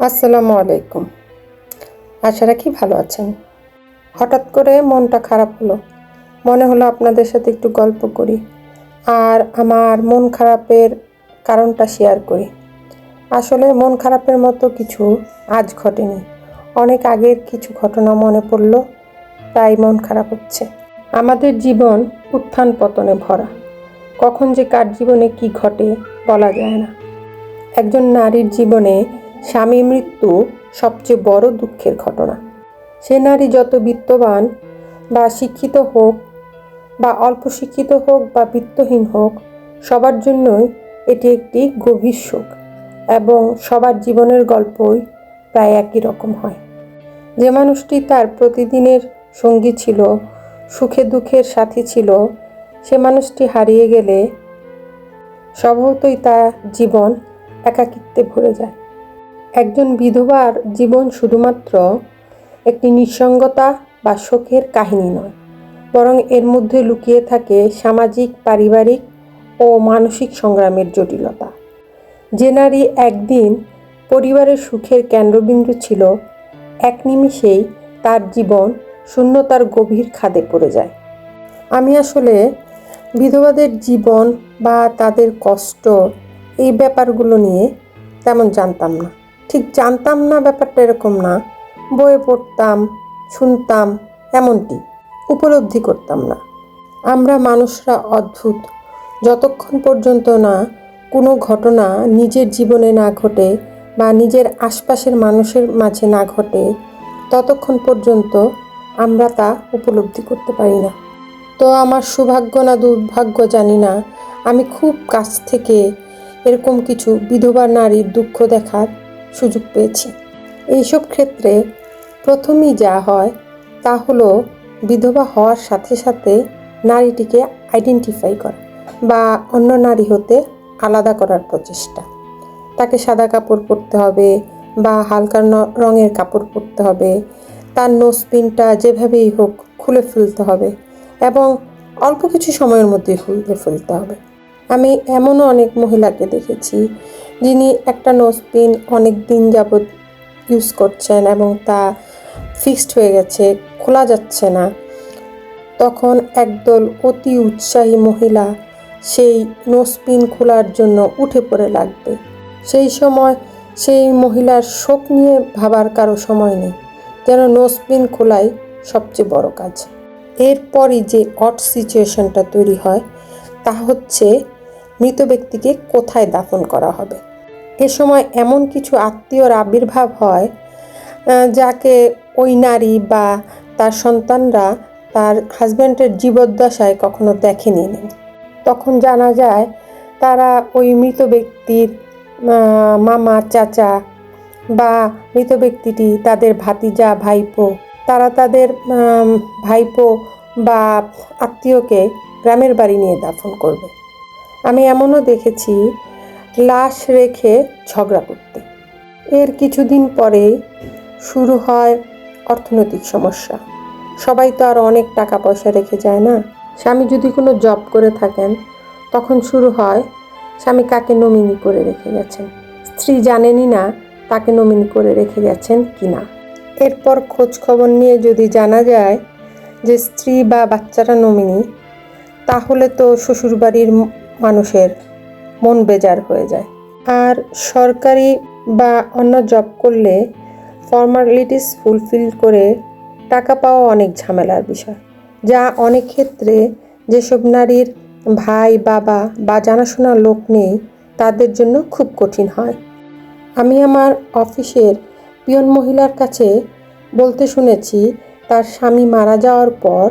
আসসালামু আলাইকুম। আশা রাখি ভালো আছেন। হঠাৎ করে মনটা খারাপ হলো। মনে হলো আপনাদের সাথে একটু গল্প করি আর আমার মন খারাপের কারণটা শেয়ার করি। আসলে মন খারাপের মতো কিছু আজ ঘটেনি। অনেক আগের কিছু ঘটনা মনে পড়ল, তাই মন খারাপ হচ্ছে। আমাদের জীবন উত্থান পতনে ভরা। কখন যে কার জীবনে কি ঘটে বলা যায় না। একজন নারীর জীবনে স্বামী মৃত্যু সবচেয়ে বড় দুঃখের ঘটনা। সে নারী যত বিত্তবান বা শিক্ষিত হোক বা অল্প শিক্ষিত হোক বা বিত্তহীন হোক, সবার জন্যই এটি একটি গভীর শোক এবং সবার জীবনের গল্পই প্রায় একই রকম হয়। যে মানুষটি তার প্রতিদিনের সঙ্গী ছিল, সুখে দুঃখের সাথী ছিল, সে মানুষটি হারিয়ে গেলে স্বভাবতই তার জীবন একাকিত্বে ভরে যায়। একজন বিধবার জীবন শুধুমাত্র একটি নিঃসঙ্গতা বা শোকের কাহিনী নয়, বরং এর মধ্যে লুকিয়ে থাকে সামাজিক, পারিবারিক ও মানসিক সংগ্রামের জটিলতা। যে নারী একদিন পরিবারের সুখের কেন্দ্রবিন্দু ছিল, এক নিমিষেই তার জীবন শূন্যতার গভীর খাদে পড়ে যায়। আমি আসলে বিধবাদের জীবন বা তাদের কষ্ট এই ব্যাপারগুলো নিয়ে তেমন জানতাম না। ঠিক জানতাম না ব্যাপারটা এরকম না। বইয়ে পড়তাম, শুনতাম, এমনটি। উপলব্ধি করতাম না। আমরা মানুষরা অদ্ভুত। যতক্ষণ পর্যন্ত না কোনো ঘটনা নিজের জীবনে না ঘটে বা নিজের আশপাশের মানুষের মাঝে না ঘটে, ততক্ষণ পর্যন্ত আমরা তা উপলব্ধি করতে পারি না। তো আমার সৌভাগ্য না দুর্ভাগ্য জানি না। আমি খুব কাছ থেকে এরকম কিছু বিধবা নারীর দুঃখ দেখার সুযোগ পেয়েছি। এইসব ক্ষেত্রে প্রথমেই যা হয় তা হলো বিধবা হওয়ার সাথে সাথে নারীটিকে আইডেন্টিফাই করা বা অন্য নারী হতে আলাদা করার প্রচেষ্টা। তাকে সাদা কাপড় পরতে হবে বা হালকা রঙের কাপড় পরতে হবে। তার নোসপিনটা যেভাবেই হোক খুলে ফেলতে হবে এবং অল্প কিছু সময়ের মধ্যে খুলে ফেলতে হবে। আমি এমনও অনেক মহিলাকে দেখেছি যিনি একটা নোসপিন অনেক দিন যাবৎ ইউজ করছেন এবং তা ফিক্সড হয়ে গেছে, খোলা যাচ্ছে না, তখন একদল অতি উৎসাহী মহিলা সেই নোসপিন খোলার জন্য উঠে পড়ে লাগবে। সেই সময় সেই মহিলার শোক নিয়ে ভাবার কারও সময় নেই, যেন নোসপিন খোলাই সবচেয়ে বড় কাজ। এরপরই যে অট সিচুয়েশনটা তৈরি হয়, তা হচ্ছে মৃত ব্যক্তিকে কোথায় দাফন করা হবে? এ সময় এমন কিছু আত্মীয়র আবির্ভাব হয় যাকে ওই নারী বা তার সন্তানরা তার হাজব্যান্ডের জীবদ্দশায় কখনো দেখেনি। তখন জানা যায় তারা ওই মৃত ব্যক্তির মামা, চাচা বা মৃত ব্যক্তিটি তাদের ভাতিজা, ভাইপো, তারা তাদের ভাইপো বা আত্মীয়কে গ্রামের বাড়ি নিয়ে দাফন করবে। আমি এমনও দেখেছি লাশ রেখে ঝগড়া করতে। এর কিছুদিন পরেই শুরু হয় অর্থনৈতিক সমস্যা। সবাই তো আর অনেক টাকা পয়সা রেখে যায় না। স্বামী যদি কোনো জব করে থাকেন, তখন শুরু হয় স্বামী কাকে নমিনি করে রেখে গেছেন। স্ত্রী জানেনই না তাকে নমিনি করে রেখে গেছেন কি না এরপর খোঁজ খবর নিয়ে যদি জানা যায় যে স্ত্রী বা বাচ্চারা নমিনি, তাহলে তো শ্বশুরবাড়ির মানুষের মন বেজার হয়ে যায়। আর সরকারি বা অন্য জব করলে ফর্মালিটিস ফুলফিল করে টাকা পাওয়া অনেক ঝামেলার বিষয়, যা অনেক ক্ষেত্রে যেসব নারীর ভাই, বাবা বা জানাশোনা লোক নেই, তাদের জন্য খুব কঠিন হয়। আমি আমার অফিসের পিয়ন মহিলার কাছে বলতে শুনেছি, তার স্বামী মারা যাওয়ার পর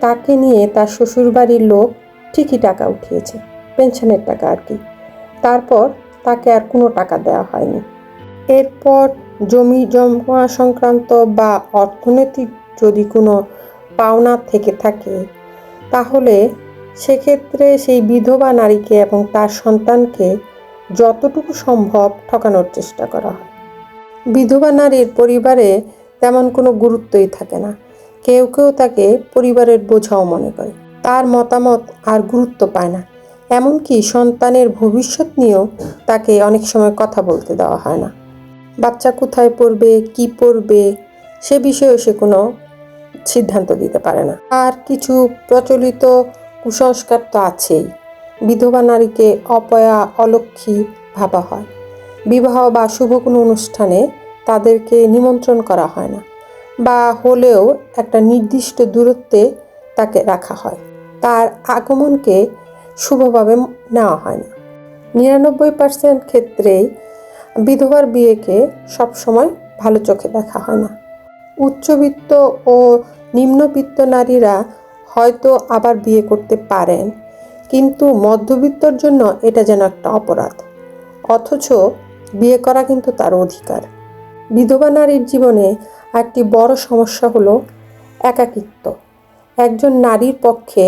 তাকে নিয়ে তার শ্বশুরবাড়ির লোক ঠিকই টাকা উঠিয়েছে। পেনশনের টাকা আর কি। তারপর তাকে আর কোনো টাকা দেওয়া হয়নি। এরপর জমি জমা সংক্রান্ত বা অর্থনৈতিক যদি কোনো পাওনা থেকে থাকে, তাহলে সেক্ষেত্রে সেই বিধবা নারীকে এবং তার সন্তানকে যতটুকু সম্ভব ঠকানোর চেষ্টা করা হয়। বিধবা নারীর পরিবারে তেমন কোনো গুরুত্বই থাকে না। কেউ কেউ তাকে পরিবারের বোঝাও মনে করে। তার মতামত আর গুরুত্ব পায় না। এমনকি সন্তানের ভবিষ্যৎ নিয়েও তাকে অনেক সময় কথা বলতে দেওয়া হয় না। বাচ্চা কোথায় পড়বে, কি পড়বে, সে বিষয়েও সে কোনো সিদ্ধান্ত দিতে পারে না। আর কিছু প্রচলিত কুসংস্কার তো আছেই। বিধবা নারীকে অপয়া, অলক্ষী ভাবা হয়। বিবাহ বা শুভ কোনো অনুষ্ঠানে তাদেরকে নিমন্ত্রণ করা হয় না বা হলেও একটা নির্দিষ্ট দূরত্বে তাকে রাখা হয়। তার আগমনকে শুভভাবে নেওয়া হয় না। নিরানব্বই পার্সেন্ট ক্ষেত্রেই বিধবার বিয়েকে সবসময় ভালো চোখে দেখা হয় না। উচ্চবিত্ত ও নিম্নবিত্ত নারীরা হয়তো আবার বিয়ে করতে পারেন, কিন্তু মধ্যবিত্তর জন্য এটা যেন একটা অপরাধ। অথচ বিয়ে করা কিন্তু তার অধিকার। বিধবা নারীর জীবনে একটি বড় সমস্যা হলো একাকিত্ব। একজন নারীর পক্ষে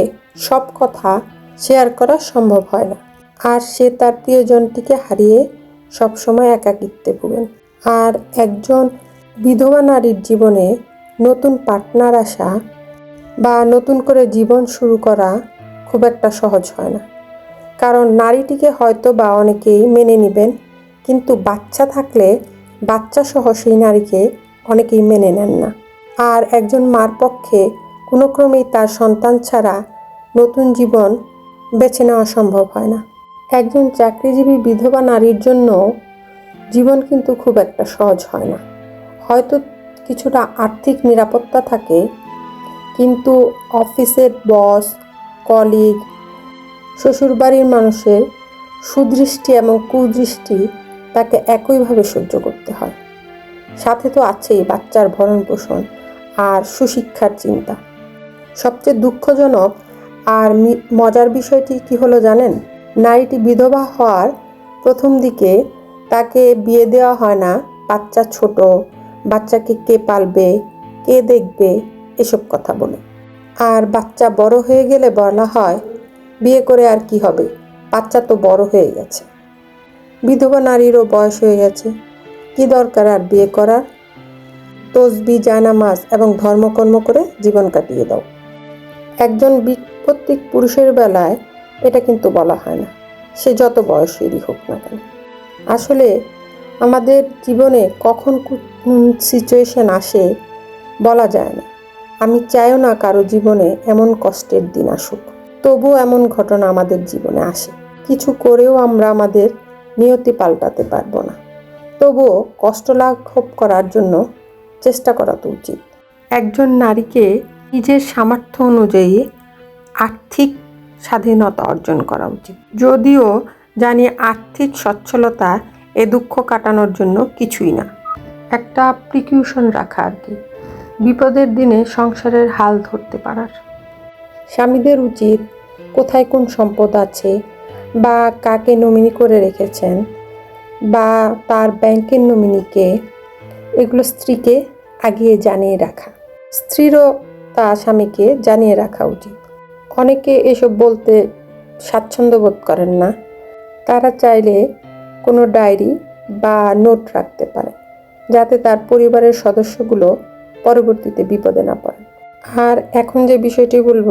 সব কথা শেয়ার করা সম্ভব হয় না। আর সে তার প্রিয়জনটিকে হারিয়ে সবসময় একাকিত্বে ভোগেন। আর একজন বিধবা নারীর জীবনে নতুন পার্টনার আসা বা নতুন করে জীবন শুরু করা খুব একটা সহজ হয় না। কারণ নারীটিকে হয়তো বা অনেকেই মেনে নেবেন, কিন্তু বাচ্চা থাকলে বাচ্চা সহ সেই নারীকে অনেকেই মেনে নেন না। আর একজন মার পক্ষে কোনো ক্রমেই তার সন্তান ছাড়া নতুন জীবন বেছে নেওয়া সম্ভব হয় না। একজন চাকরিজীবী বিধবা নারীর জন্য জীবন কিন্তু খুব একটা সহজ হয় না। হয়তো কিছুটা আর্থিক নিরাপত্তা থাকে, কিন্তু অফিসের বস, কলিগ, শ্বশুরবাড়ির মানুষের সুদৃষ্টি এবং কুদৃষ্টি তাকে একইভাবে সহ্য করতে হয়। সাথে তো আছেই বাচ্চার ভরণ পোষণ আর সুশিক্ষার চিন্তা। সবচেয়ে দুঃখজনক আর মজার বিষয়টি কি হলো জানেন? নারীটি বিধবা হওয়ার প্রথম দিকে তাকে বিয়ে দেওয়া হয় না, বাচ্চা ছোট, বাচ্চাকে কে পালবে, কে দেখবে, এসব কথা বলে। আর বাচ্চা বড় হয়ে গেলে বলা হয়, বিয়ে করে আর কি হবে? বাচ্চা তো বড় হয়ে গেছে। বিধবা নারীরও বয়স হয়ে গেছে। কি দরকার আর বিয়ে করার? তসবি, জানামাজ এবং ধর্মকর্ম করে জীবন কাটিয়ে দাও। একজন বিপত্তিক পুরুষের বেলায় এটা কিন্তু বলা হয় না। সে যত বয়সেরই হোক না কেন। আসলে আমাদের জীবনে কখন সিচুয়েশন আসে বলা যায় না। আমি চাইও না কারও জীবনে এমন কষ্টের দিন আসুক। তবুও এমন ঘটনা আমাদের জীবনে আসে। কিছু করেও আমরা আমাদের নিয়তি পাল্টাতে পারব না। তবুও কষ্ট লাঘব করার জন্য চেষ্টা করা তো উচিত। একজন নারীকে নিজের সামর্থ্য অনুযায়ী আর্থিক স্বাধীনতা অর্জন করা উচিত। যদিও জানি আর্থিক সচ্ছলতা এ দুঃখ কাটানোর জন্য কিছুই না। একটা প্রিকিউশন রাখা আর কি। বিপদের দিনে সংসারের হাল ধরতে পারার। স্বামীদের উচিত কোথায় কোন সম্পদ আছে বা কাকে নমিনি করে রেখেছেন বা তার ব্যাংকের নমিনিকে এগুলো স্ত্রীকে আগিয়ে জানিয়ে রাখা। স্ত্রীরও তা স্বামীকে জানিয়ে রাখা উচিত। অনেকে এসব বলতে স্বাচ্ছন্দ্য বোধ করেন না। তারা চাইলে কোনো ডায়েরি বা নোট রাখতে পারে, যাতে তার পরিবারের সদস্যগুলো পরবর্তীতে বিপদে না পড়ে আর এখন যে বিষয়টি বলব,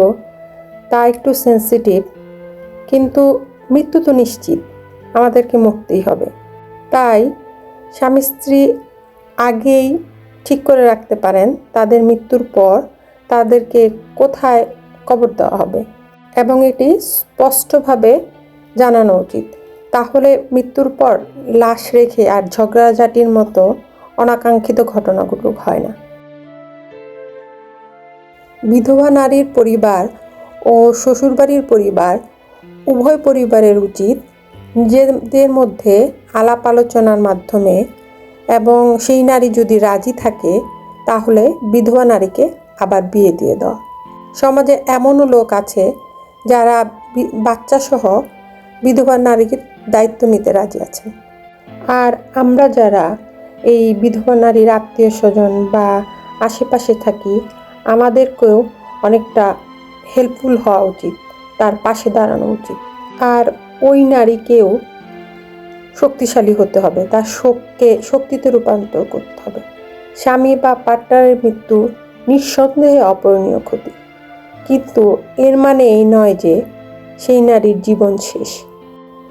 তা একটু সেন্সিটিভ কিন্তু মৃত্যু তো নিশ্চিত, আমাদেরকে মরতেই হবে। তাই স্বামী স্ত্রী আগেই ঠিক করে রাখতে পারেন তাদের মৃত্যুর পর তাদেরকে কোথায় কবর দেওয়া হবে? এবং এটি স্পষ্টভাবে জানানো উচিত। তাহলে মৃত্যুর পর লাশ রেখে আর ঝগড়াঝাটির মতো অনাকাঙ্ক্ষিত ঘটনাগুলো হয় না। বিধবা নারীর পরিবার ও শ্বশুরবাড়ির পরিবার উভয় পরিবারের উচিত নিজেদের মধ্যে আলাপ আলোচনার মাধ্যমে এবং সেই নারী যদি রাজি থাকে, তাহলে বিধবা নারীকে আবার বিয়ে দিয়ে দেওয়া সমাজে এমনও লোক আছে যারা বাচ্চাসহ বিধবা নারীর দায়িত্ব নিতে রাজি আছেন আর আমরা যারা এই বিধবা নারীর আত্মীয় স্বজন বা আশেপাশে থাকি, আমাদেরকেও অনেকটা হেল্পফুল হওয়া উচিত, তার পাশে দাঁড়ানো উচিত। আর ওই নারীকেও শক্তিশালী হতে হবে, তার শোককে, শক্তিতে রূপান্তর করতে হবে। স্বামী বা পার্টনারের মৃত্যু নিঃসন্দেহে অপূরণীয় ক্ষতি কিন্তু এর মানে এই নয় যে সেই নারীর জীবন শেষ।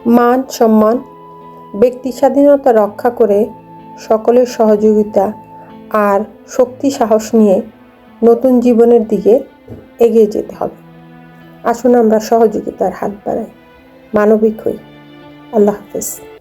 মান, সম্মান, ব্যক্তি স্বাধীনতা রক্ষা করে সকলের সহযোগিতা আর শক্তি সাহস নিয়ে নতুন জীবনের দিকে এগিয়ে যেতে হবে। আসুন আমরা সহযোগিতার হাত বাড়াই। মানবিক হই। আল্লাহ হাফেজ।